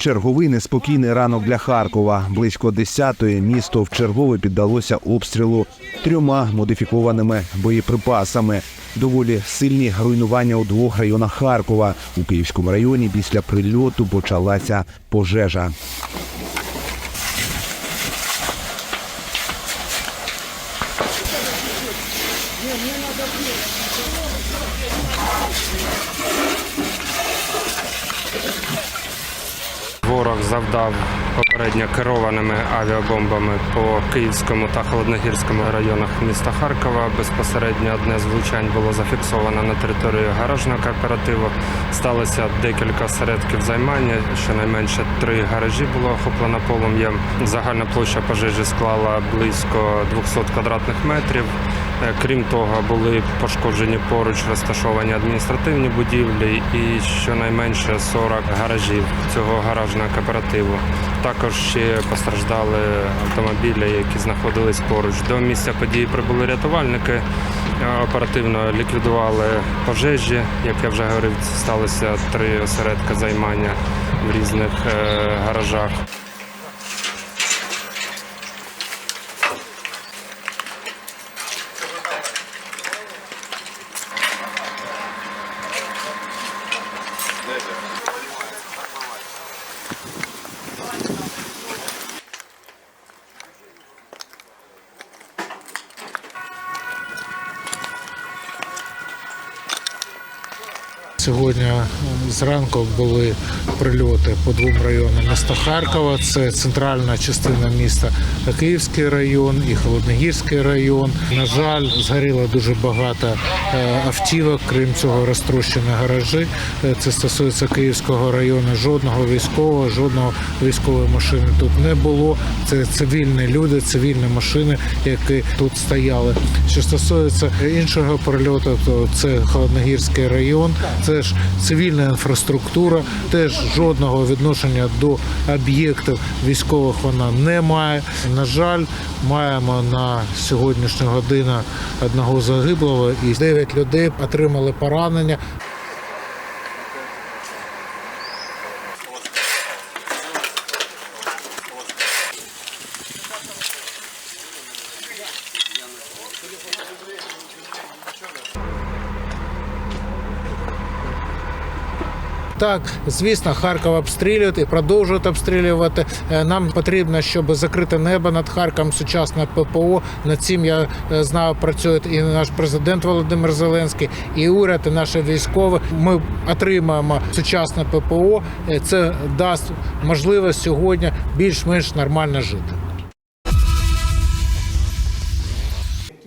Черговий неспокійний ранок для Харкова. Близько 10-ї місто вчергове піддалося обстрілу трьома модифікованими боєприпасами. Доволі сильні руйнування у двох районах Харкова. У Київському районі після прильоту почалася пожежа. Ворог завдав попередньо керованими авіабомбами по Київському та Холодногірському районах міста Харкова. Безпосередньо одне з влучань було зафіксовано на території гаражного кооперативу. Сталося декілька осередків займання. Щонайменше три гаражі було охоплено полум'ям. Загальна площа пожежі склала близько 200 квадратних метрів. Е, Крім того, були пошкоджені поруч розташовані адміністративні будівлі і щонайменше 40 гаражів цього гаражного кооперативу. Також ще постраждали автомобілі, які знаходились поруч. До місця події прибули рятувальники. Е, Оперативно ліквідували пожежі. Як я вже говорив, сталося три осередки займання в різних е, гаражах. Сьогодні е, зранку були прильоти по двом районам міста Харкова. Це центральна частина міста Київський район і Холодногірський район. На жаль, згоріло дуже багато е, автівок, крім цього, розтрощені гаражі. Е, Це стосується Київського району. Жодного військового, жодного військової машини тут не було. Це цивільні люди, цивільні машини, які тут стояли. Що стосується іншого прильоту, то це Холодногірський район. Це ж цивільна інфраструктура, теж жодного відношення до об'єктів військових вона не має. На жаль, маємо на сьогоднішню годину одного загиблого і 9 людей отримали поранення. Так, звісно, Харків обстрілюють і продовжують обстрілювати. Е, Нам потрібно, щоб закрити небо над Харковом, сучасне ППО. Над цим я е, знаю, працює і наш президент Володимир Зеленський, і уряд, і наші військові. Ми отримаємо сучасне ППО. Е, Це дасть можливість сьогодні більш-менш нормально жити.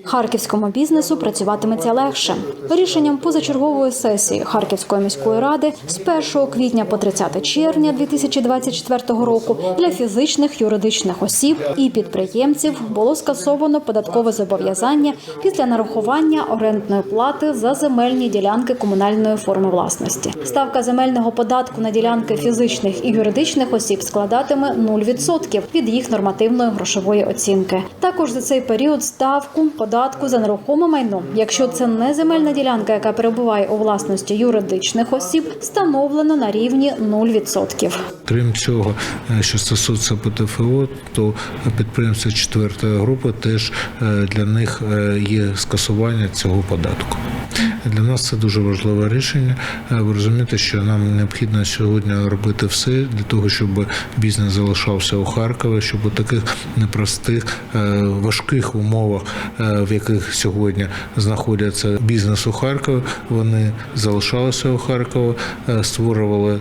Харківському бізнесу працюватиметься легше. Рішенням позачергової сесії Харківської міської ради з 1 квітня по 30 червня 2024 року для фізичних юридичних осіб і підприємців було скасовано податкове зобов'язання після нарахування орендної плати за земельні ділянки комунальної форми власності. Ставка земельного податку на ділянки фізичних і юридичних осіб складатиме 0% від їх нормативної грошової оцінки. Також за цей період ставку податку за нерухоме майно, якщо це не земельна ділянка, яка перебуває у власності юридичних осіб, встановлено на рівні 0%. Крім цього, е, що стосується ПТФО, то підприємства четвертої групи теж е, для них е, є скасування цього податку. Для нас це дуже важливе рішення. Е, Ви розумієте, що нам необхідно сьогодні робити все для того, щоб бізнес залишався у Харкові, щоб у таких непростих, е, важких умовах, е, в яких сьогодні знаходяться бізнес у Харкові, вони залишалися у Харкові, створювали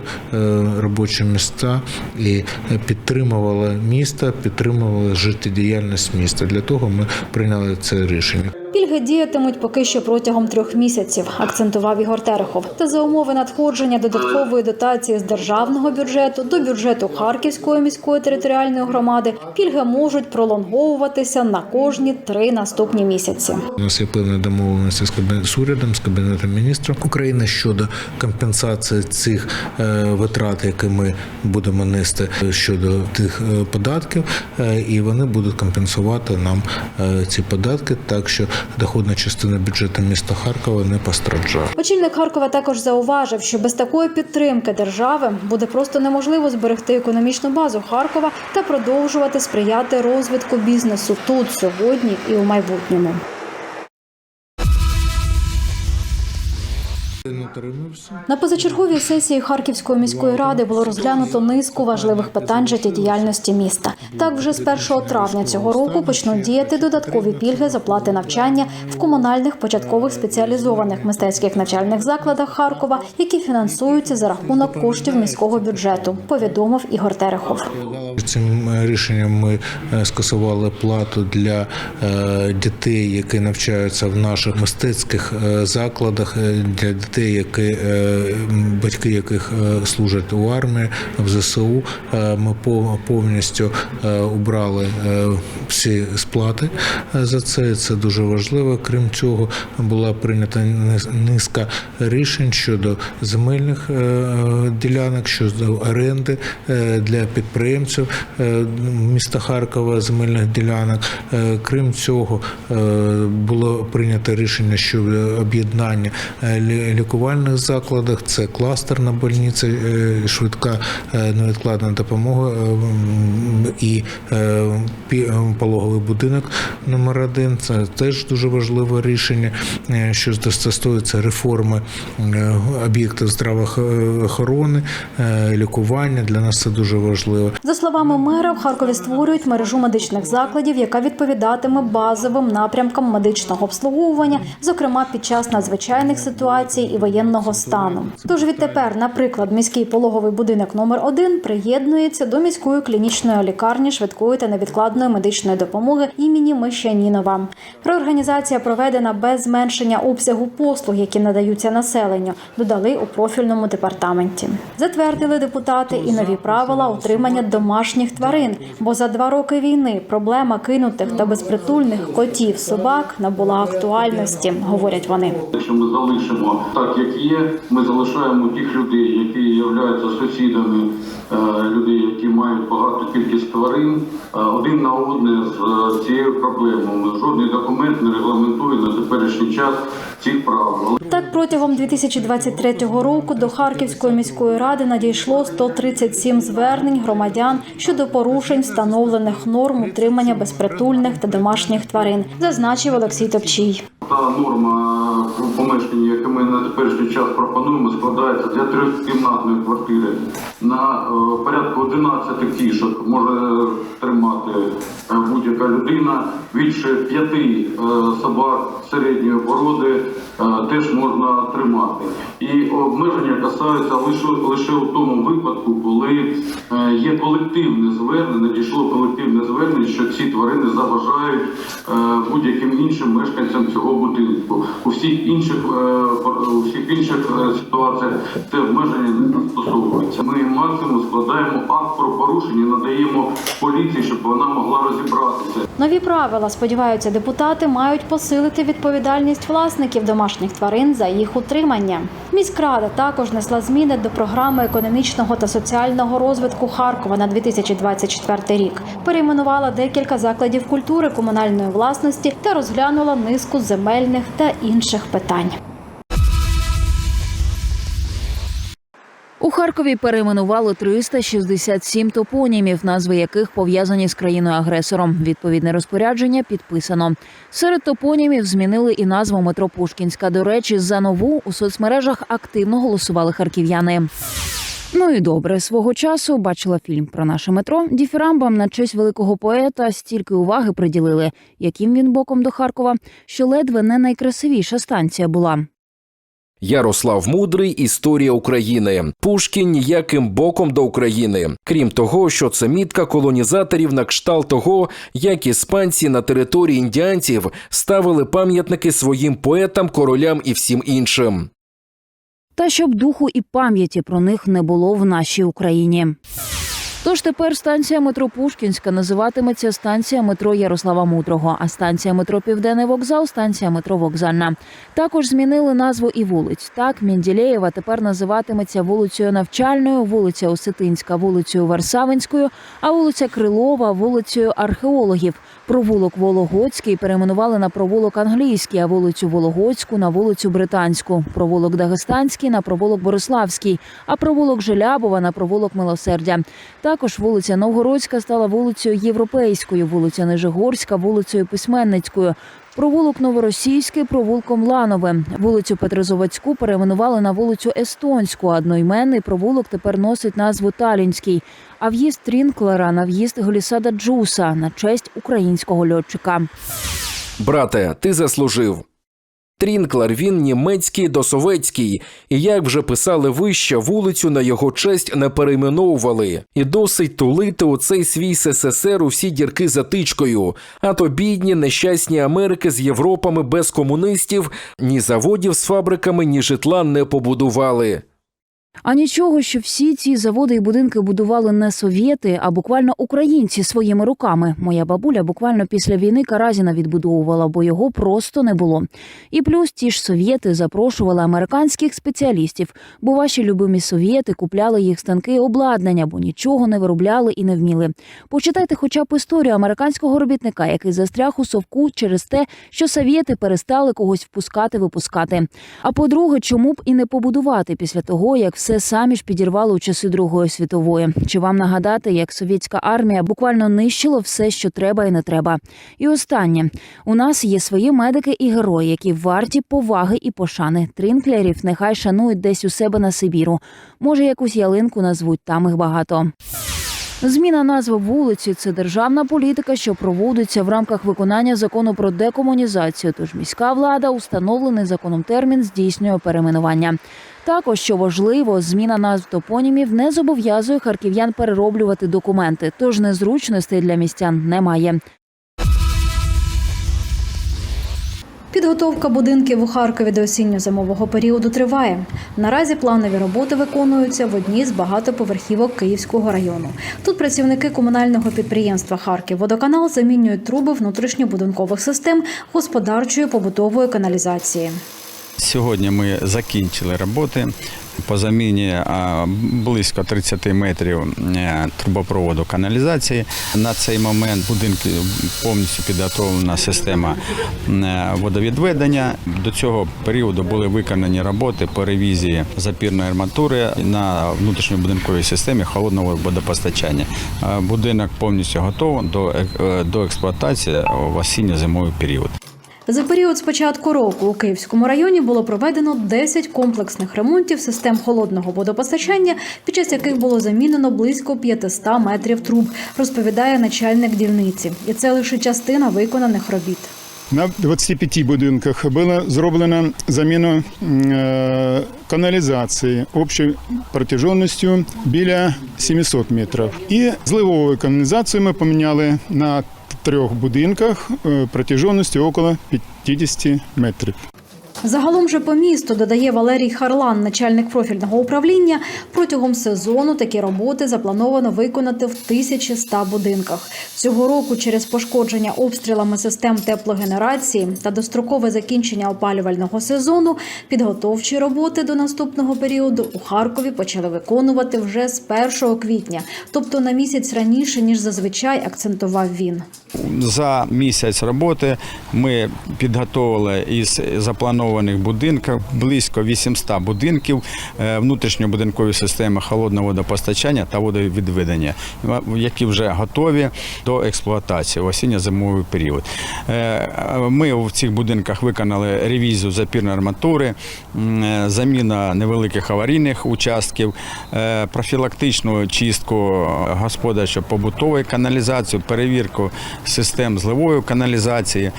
робочі міста і підтримували місто, підтримували життєдіяльність міста. Для того ми прийняли це рішення. Пільги діятимуть поки що протягом трьох місяців, акцентував Ігор Терехов. Та за умови надходження додаткової дотації з державного бюджету до бюджету Харківської міської територіальної громади пільги можуть пролонговуватися на кожні три наступні місяці. У нас є певні домовленості з урядом, з кабінетом міністрів України щодо компенсації цих е, витрат, які ми будемо нести щодо тих е, податків, е, і вони будуть компенсувати нам е, ці податки, так що доходна частина бюджету міста Харкова не постраждала. Очільник Харкова також зауважив, що без такої підтримки держави буде просто неможливо зберегти економічну базу Харкова та продовжувати сприяти розвитку бізнесу тут сьогодні і у майбутньому. На позачерговій сесії Харківської міської ради було розглянуто низку важливих питань життєдіяльності міста. Так, вже з 1 травня цього року почнуть діяти додаткові пільги з оплати навчання в комунальних початкових спеціалізованих мистецьких навчальних закладах Харкова, які фінансуються за рахунок коштів міського бюджету. Повідомив Ігор Терехов. Цим е, рішенням ми е, скасували плату для е, дітей, які навчаються в наших мистецьких закладах, для дітей, які е, батьки яких е, служать у армії в ЗСУ. Е, Ми пов- повністю убрали всі сплати за це. Це дуже важливо. Крім цього, була прийнята низ- низка рішень щодо земельних ділянок, щодо оренди для підприємців міста Харкова земельних ділянок. Крім цього, було прийнято рішення щодо об'єднання е, лі- лікувальних закладах. Це кластерна больниця, е, швидка е, невідкладна допомога е, і пологовий будинок номер один. Це теж дуже важливе рішення, що стосується реформи об'єктів здравоохорони, лікування. Для нас це дуже важливо. За словами мера, в Харкові створюють мережу медичних закладів, яка відповідатиме базовим напрямкам медичного обслуговування, зокрема під час надзвичайних ситуацій і воєнного стану. Тож відтепер, наприклад, міський пологовий будинок номер 1 приєднується до міської клінічної лікарні швидкої та невідкладної медичної допомоги імені Мещанінова. Реорганізація проведена без зменшення обсягу послуг, які надаються населенню, додали у профільному департаменті. Затвердили депутати і нові правила утримання домашніх тварин. Бо за два роки війни проблема кинутих та безпритульних котів, собак набула актуальності, говорять вони. Якщо ми залишимо так, як є, ми залишаємо тих людей, які являються сусідами е, людей, які мають багату кількість тварин, е, один на одне з е, цією проблемою. Жодний документ не регламентує на теперішній час цих правил. Так, протягом 2023 року до Харківської міської ради надійшло 137 звернень громадян щодо порушень встановлених норм утримання безпритульних та домашніх тварин, зазначив Олексій Топчій. Та норма у помешканні, яке ми на теперішній час пропонуємо, складається для трьохкімнатної квартири на е, порядку 11 кішок може тримати е, будь-яка людина. Більше п'яти е, собак середньої породи теж можна тримати. І обмеження касаються лише лише у тому випадку, коли є колективне звернення, надійшло колективне звернення, що ці тварини заважають будь-яким іншим мешканцям цього будинку. У всіх інших е, у всіх інших е, ситуаціях це обмеження не застосовується. Ми максимум складаємо акт про порушення, надаємо поліції, щоб вона могла розібратися. Нові правила, сподіваються депутати, мають посилити відповідальність власників домашніх тварин за їх утримання. Міськрада також несла зміни до програми економічного та соціального розвитку Харкова на 2024 рік. Перейменувала декілька закладів культури комунальної власності та розглянула низку земельних та інших питань. У Харкові перейменували 367 топонімів, назви яких пов'язані з країною-агресором. Відповідне розпорядження підписано. Серед топонімів змінили і назву метро Пушкінська. До речі, за нову у соцмережах активно голосували харків'яни. Ну і добре, свого часу бачила фільм про наше метро. Діфірамбам на честь великого поета стільки уваги приділили, яким він боком до Харкова, що ледве не найкрасивіша станція була. Ярослав Мудрий Історія України. Пушкін ніяким боком до України. Крім того, що це мітка колонізаторів на кшталт того, як іспанці на території індіанців ставили пам'ятники своїм поетам, королям і всім іншим. Та щоб духу і пам'яті про них не було в нашій Україні. Тож тепер станція метро Пушкінська називатиметься станція метро Ярослава Мудрого, а станція метро Південний вокзал станція метро Вокзальна. Також змінили назву і вулиць. Так, Менділеєва тепер називатиметься вулицею Навчальною, вулиця Осетинська, вулицею Варсавинською, а вулиця Крилова вулицею археологів. Провулок Вологодський перейменували на провулок Англійський, а вулицю Вологодську на вулицю Британську, провулок Дагестанський на провулок Бориславський, а провулок Желябова на провулок Милосердя. Також вулиця Новгородська стала вулицею Європейською, вулиця Нижегорська вулицею Письменницькою. Провулок Новоросійський провулком Ланове. Вулицю Петрозаводську перейменували на вулицю Естонську. а Одноіменний провулок тепер носить назву Талінський. А в'їзд Трінклера на в'їзд Глісада Джуса на честь українського льотчика. Брате, ти заслужив. Трінклер він німецький досовецький, і як вже писали вище, вулицю на його честь не перейменовували. І досить тулити у цей свій СССР усі дірки затичкою. А то бідні, нещасні Америки з Європами без комуністів ні заводів з фабриками, ні житла не побудували. А нічого, що всі ці заводи і будинки будували не совєти, а буквально українці своїми руками. Моя бабуля буквально після війни Каразіна відбудовувала, бо його просто не було. І плюс ті ж совєти запрошували американських спеціалістів, бо ваші любимі совєти купляли їх станки обладнання, бо нічого не виробляли і не вміли. Почитайте хоча б історію американського робітника, який застряг у совку через те, що совєти перестали когось впускати, випускати. А по-друге, чому б і не побудувати після того, як все самі ж підірвали у часи Другої світової? Чи вам нагадати, як совєтська армія буквально нищила все, що треба і не треба? І останнє у нас є свої медики і герої, які варті поваги і пошани. Трінклерів нехай шанують десь у себе на Сибіру. Може, якусь ялинку назвуть, там їх багато. Зміна назви вулиці це державна політика, що проводиться в рамках виконання закону про декомунізацію. Тож міська влада установлений законом термін здійснює перейменування. Також що важливо, зміна назв топонімів не зобов'язує харків'ян перероблювати документи, тож незручностей для містян немає. Підготовка будинків у Харкові до осінньо-зимового періоду триває. Наразі планові роботи виконуються в одній з багатоповерхівок Київського району. Тут працівники комунального підприємства Харківводоканал замінюють труби внутрішньобудинкових систем господарчої побутової каналізації. Сьогодні ми закінчили роботи по заміні близько 30 метрів е, трубопроводу каналізації. На цей момент в будинку повністю підготовлена система е, водовідведення. До цього періоду були виконані роботи по ревізії запірної арматури на внутрішньобудинковій системі холодного водопостачання. Е, Будинок повністю готовий е, до експлуатації в осінньо-зимовий період. За період з початку року у Київському районі було проведено 10 комплексних ремонтів систем холодного водопостачання, під час яких було замінено близько 500 метрів труб, розповідає начальник дільниці. І це лише частина виконаних робіт. На 25 будинках було зроблено заміну е, каналізації общою протяжністю біля 700 метрів. І зливову каналізацію ми поміняли на трьох будинках е, протяжністю около 50 метрів. Загалом же по місту додає Валерій Харлан, начальник профільного управління. Протягом сезону такі роботи заплановано виконати в 1100 будинках. Цього року через пошкодження обстрілами систем теплогенерації та дострокове закінчення опалювального сезону підготовчі роботи до наступного періоду у Харкові почали виконувати вже з 1 квітня, тобто на місяць раніше ніж зазвичай акцентував він. За місяць роботи ми підготовили із запланованих будинків близько 800 будинків е, внутрішньобудинкової системи холодного водопостачання та водовідведення, які вже готові до експлуатації в осінньо-зимовий період. Е, Ми в цих будинках виконали ревізію запірної арматури, е, заміна невеликих аварійних участків, профілактичну чистку господарчо-побутової каналізації, перевірку систем зливової каналізації.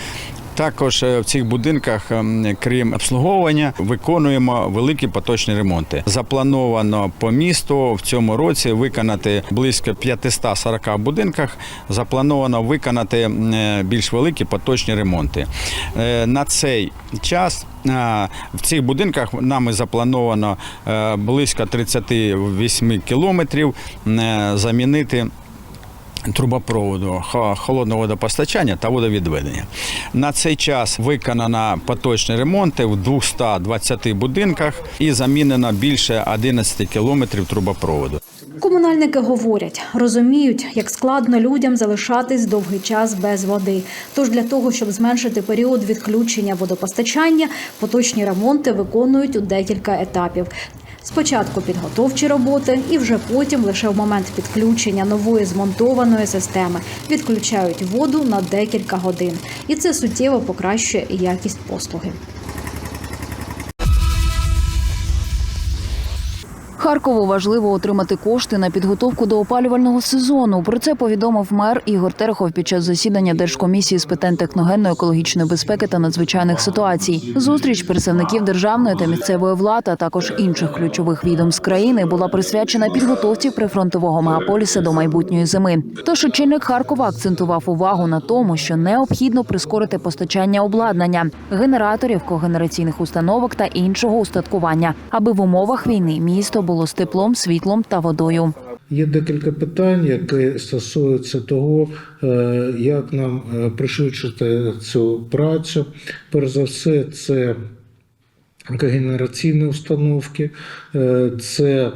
Також е, в цих будинках, ем, крім обслуговування, виконуємо великі поточні ремонти. Заплановано по місту в цьому році виконати близько 540 будинках. Заплановано виконати е, більш великі поточні ремонти. Е, На цей час в цих будинках нами заплановано близько 38 кілометрів замінити трубопроводу хо- холодного водопостачання та водовідведення. На цей час виконано поточні ремонти в 220 будинках і замінено більше 11 кілометрів трубопроводу. Комунальники говорять, розуміють, як складно людям залишатись довгий час без води. Тож для того, щоб зменшити період відключення водопостачання, поточні ремонти виконують у декілька етапів. Спочатку підготовчі роботи, і вже потім, лише в момент підключення нової змонтованої системи, відключають воду на декілька годин. І це суттєво покращує якість послуги. Харкову важливо отримати кошти на підготовку до опалювального сезону. Про це повідомив мер Ігор Терехов під час засідання Держкомісії з питань техногенно-екологічної безпеки та надзвичайних ситуацій. Зустріч представників державної та місцевої влади, а також інших ключових відомств країни була присвячена підготовці прифронтового мегаполіса до майбутньої зими. Тож очільник Харкова акцентував увагу на тому, що необхідно прискорити постачання обладнання, генераторів, когенераційних установок та іншого устаткування, аби в умовах війни місто було з теплом, світлом та водою. Є декілька питань, які стосуються того, е, як нам е, пришвидшити цю працю. Перш за все, це когенераційні установки, е, це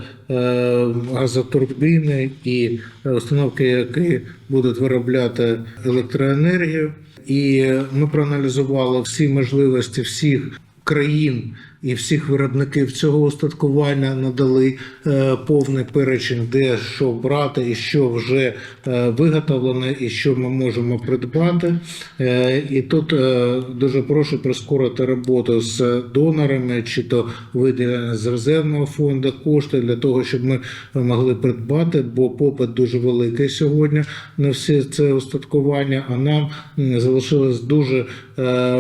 газотурбіни і установки, які будуть виробляти електроенергію. І ми проаналізували всі можливості всіх країн і всіх виробників цього устаткування надали е, повний перечень, де що брати і що вже е, виготовлене, і що ми можемо придбати. Е, і тут дуже прошу прискорити роботу з донорами, чи то виділення з резервного фонду кошти для того, щоб ми могли придбати, бо попит дуже великий сьогодні на все це устаткування. А нам залишилось дуже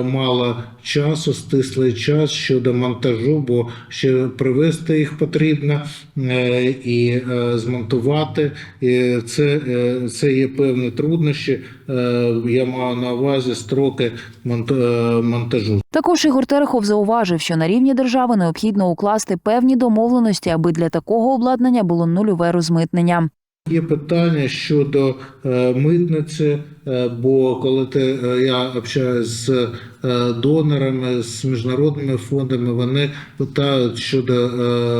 мало часу, стислий час щодо монтажу, бо ще привезти їх потрібно е, і е, змонтувати. І це, е, це є певні труднощі. Я маю на увазі строки монт- монтажу. Також Ігор Терехов зауважив, що на рівні держави необхідно укласти певні домовленості, аби для такого обладнання було нульове розмитнення. Є питання щодо е, митниці, е, бо коли ти, е, я общаюся з донорами, з міжнародними фондами, вони питають щодо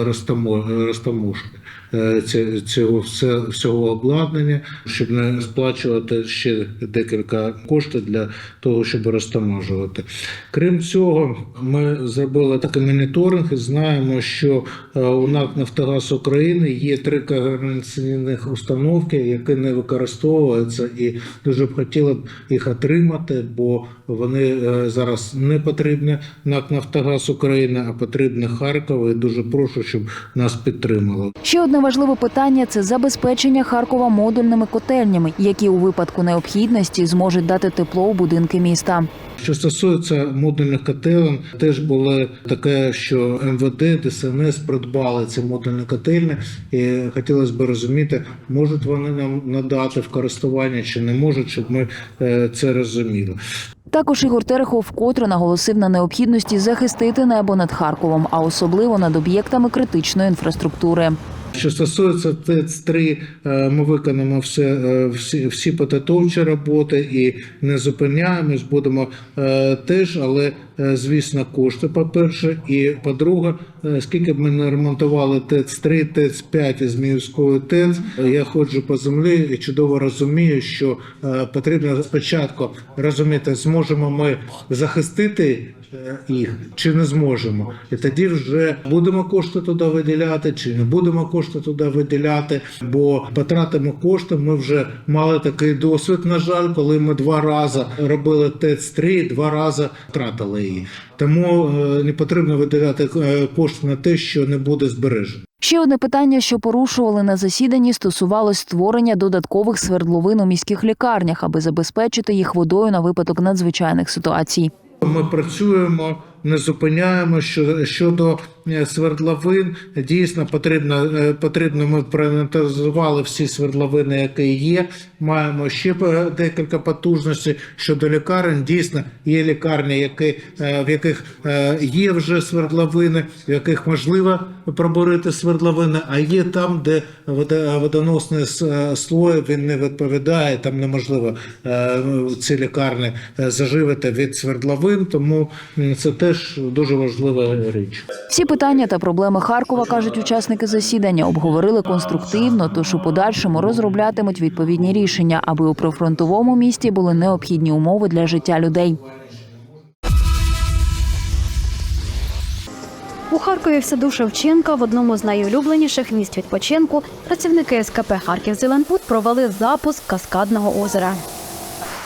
розтамо- розтаможки. Е, Цього всього обладнання, щоб не сплачувати ще декілька коштів для того, щоб розтаможувати. Крім цього, ми зробили такий моніторинг і знаємо, що е, у НАК Нафтогаз України є три когенераційних установки, які не використовуються, і дуже б хотіли б їх отримати, бо вони е, зараз не потрібні НАК Нафтогаз України, а потрібні Харкову. І дуже прошу, щоб нас підтримали. Ще одне важливе питання це забезпечення Харкова модульними котельнями, які у випадку необхідності зможуть дати тепло у будинки міста. Що стосується модульних котелень, теж було таке, що МВД, ДСНС придбали ці модульні котельні, і хотілося б розуміти, можуть вони нам надати в користування чи не можуть, щоб ми е, це розуміли. Також Ігор Терехов вкотре наголосив на необхідності захистити небо над Харковом, а особливо над об'єктами критичної інфраструктури. Що стосується ТЕЦ-3, е, ми виконаємо все, е, всі, всі підготовчі роботи і не зупиняємось, будемо е, теж, але звісно, кошти, по-перше, і по-друге, скільки б ми не ремонтували ТЕЦ-3, ТЕЦ-5 із Міївської ТЕЦ, я ходжу по землі і чудово розумію, що потрібно спочатку розуміти, зможемо ми захистити їх чи не зможемо. І тоді вже будемо кошти туди виділяти, чи не будемо кошти туди виділяти, бо потратимо кошти. Ми вже мали такий досвід. На жаль, коли ми два рази робили ТЕЦ-3, два рази втратили її. Тому е, не потрібно виділяти е, кошти на те, що не буде збережено. Ще одне питання, що порушували на засіданні, стосувалось створення додаткових свердловин у міських лікарнях, аби забезпечити їх водою на випадок надзвичайних ситуацій. Ми працюємо, не зупиняємо що щодо свердловин. Дійсно потрібно е, потрібно. Ми проінвентаризували всі свердловини, які є. Маємо ще е, декілька потужностей щодо лікарень. Дійсно, є лікарні, які е, в яких є вже свердловини, в яких можливо пробурити свердловини, а є там, де водоносний слой він не відповідає. Там неможливо ці лікарні заживити від свердловин, тому це теж дуже важлива річ. Всі питання та проблеми Харкова, кажуть учасники засідання, обговорили конструктивно, тож у подальшому розроблятимуть відповідні рішення, аби у прифронтовому місті були необхідні умови для життя людей. У Харкові в саду Шевченка в одному з найулюбленіших місць відпочинку працівники СКП Харків Зеленбуд провели запуск каскадного озера.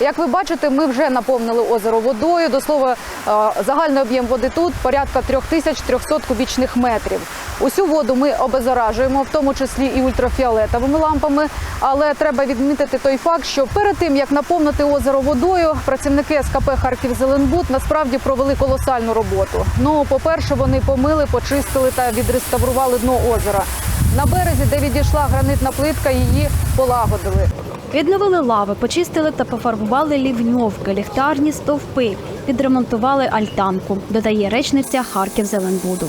Як ви бачите, ми вже наповнили озеро водою. До слова, е, загальний об'єм води тут порядка 3300 кубічних метрів. Усю воду ми обеззаражуємо, в тому числі і ультрафіолетовими лампами. Але треба відмітити той факт, що перед тим як наповнити озеро водою, працівники СКП Харків Зеленбуд насправді провели колосальну роботу. Ну, по-перше, вони помили, почистили та відреставрували дно озера. На березі, де відійшла гранитна плитка, її полагодили. Відновили лави, почистили та пофарбували лівньовки, ліхтарні стовпи, відремонтували альтанку, додає речниця Харків Зеленбуду.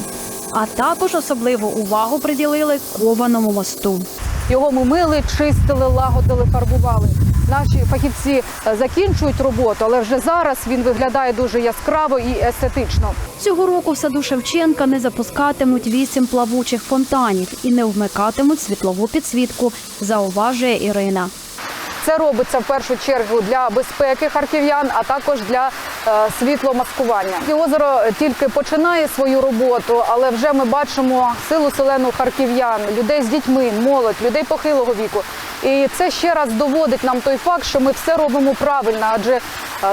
А також особливу увагу приділили кованому мосту. Його ми мили, чистили, лагодили, фарбували. Наші фахівці е, закінчують роботу, але вже зараз він виглядає дуже яскраво і естетично. Цього року в саду Шевченка не запускатимуть вісім плавучих фонтанів і не вмикатимуть світлову підсвітку, зауважує Ірина. Це робиться в першу чергу для безпеки харків'ян, а також для е, світломаскування. І озеро тільки починає свою роботу, але вже ми бачимо силу селену харків'ян, людей з дітьми, молодь, людей похилого віку. І це ще раз доводить нам той факт, що ми все робимо правильно, адже е,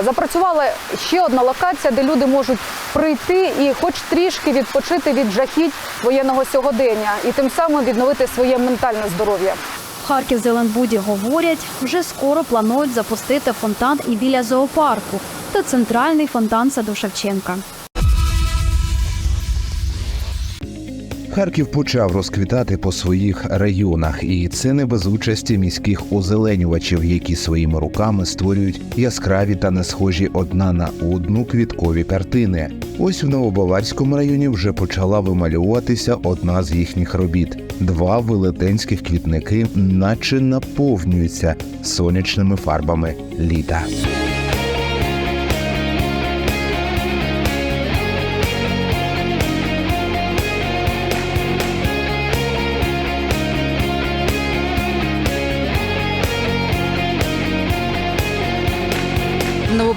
запрацювала ще одна локація, де люди можуть прийти і, хоч трішки, відпочити від жахіть воєнного сьогодення, і тим самим відновити своє ментальне здоров'я. Харків Зеленбуді говорять, вже скоро планують запустити фонтан і біля зоопарку та центральний фонтан саду Шевченка. Харків почав розквітати по своїх районах, і це не без участі міських озеленювачів, які своїми руками створюють яскраві та не схожі одна на одну квіткові картини. Ось в Новобаварському районі вже почала вималюватися одна з їхніх робіт. Два велетенських квітники, наче наповнюються сонячними фарбами літа.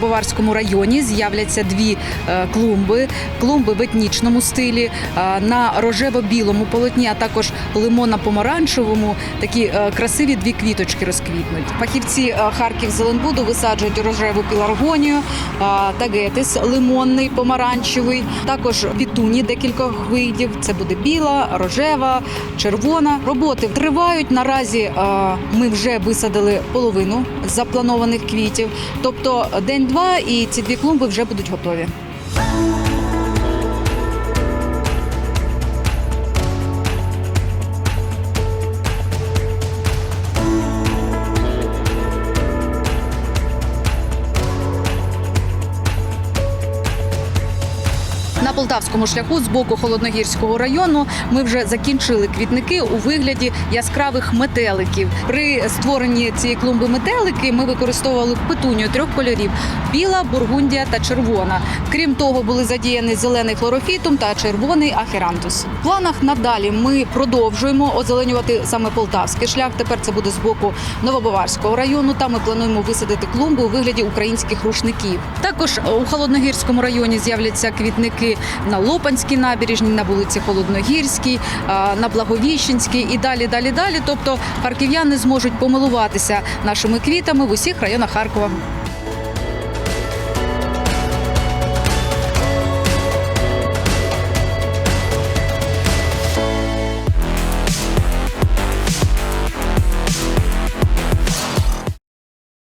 В Новобаварському районі з'являться дві е, клумби, клумби в етнічному стилі, е, на рожево-білому полотні, а також лимонно-помаранчевому. Такі е, красиві дві квіточки розквітнуть. Фахівці Харків Зеленбуду висаджують рожеву піларгонію, тагетис лимонний, помаранчевий, також пітуні декількох видів. Це буде біла, рожева, червона. Роботи тривають. Наразі ми вже висадили половину запланованих квітів. Тобто день-два і ці дві клумби вже будуть готові. Полтавському шляху з боку холодногірського району ми вже закінчили квітники у вигляді яскравих метеликів. При створенні цієї клумби метелики ми використовували петунію трьох кольорів: біла, бургундія та червона. Крім того, були задіяні зелений хлорофітум та червоний ахерантус. В планах надалі ми продовжуємо озеленювати саме полтавський шлях. Тепер це буде з боку Новобаварського району. Там ми плануємо висадити клумби у вигляді українських рушників. Також у холодногірському районі з'являться квітники на Лопанській набережній, на вулиці Холодногірській, на Благовіщенській і далі, далі, далі. Тобто харків'яни зможуть помилуватися нашими квітами в усіх районах Харкова.